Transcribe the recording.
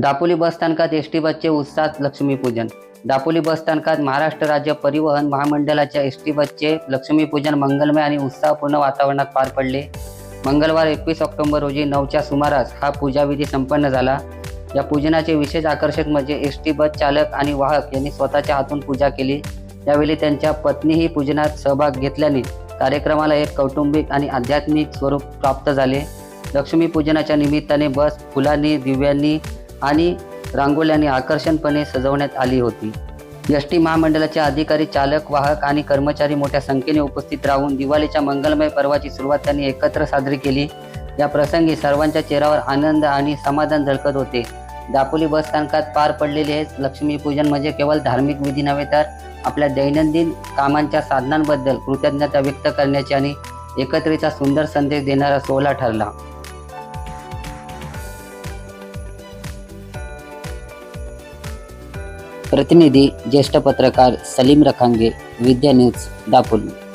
दापोली बसस्थानकात S T बसचे उत्साहात लक्ष्मीपूजन. दापोली बसस्थानकात महाराष्ट्र राज्य परिवहन महामंडळाच्या एस टी बसचे लक्ष्मीपूजन मंगलमय आणि उत्साहपूर्ण वातावरणात पार पडले. मंगळवार एकवीस ऑक्टोबर रोजी नऊच्या सुमारास हा पूजाविधी संपन्न झाला. या पूजनाचे विशेष आकर्षक म्हणजे एस टी बस चालक आणि वाहक यांनी स्वतःच्या हातून पूजा केली. यावेळी त्यांच्या पत्नीही पूजनात सहभाग घेतल्याने कार्यक्रमाला एक कौटुंबिक आणि आध्यात्मिक स्वरूप प्राप्त झाले. लक्ष्मीपूजनाच्या निमित्ताने बस फुलांनी दिव्यांनी आणि रांगोल्याने आकर्षणपणे सजवण्यात आली होती. एस टी महामंडळाचे अधिकारी चालक वाहक आणि कर्मचारी मोठ्या संख्येने उपस्थित राहून दिवाळीच्या मंगलमय पर्वाची सुरुवात त्यांनी एकत्र साजरी केली. या प्रसंगी सर्वांच्या चेहऱ्यावर आनंद आणि समाधान झळकत होते. दापोली बस स्थानकात पार पडलेले हे लक्ष्मीपूजन म्हणजे केवळ धार्मिक विधी नव्हे तर आपल्या दैनंदिन कामांच्या साधनांबद्दल कृतज्ञता व्यक्त करण्याची आणि एकत्रीचा सुंदर संदेश देणारा सोहळा ठरला. प्रतिनिधी ज्येष्ठ पत्रकार सलीम रखांगे विद्या न्यूज दापोली.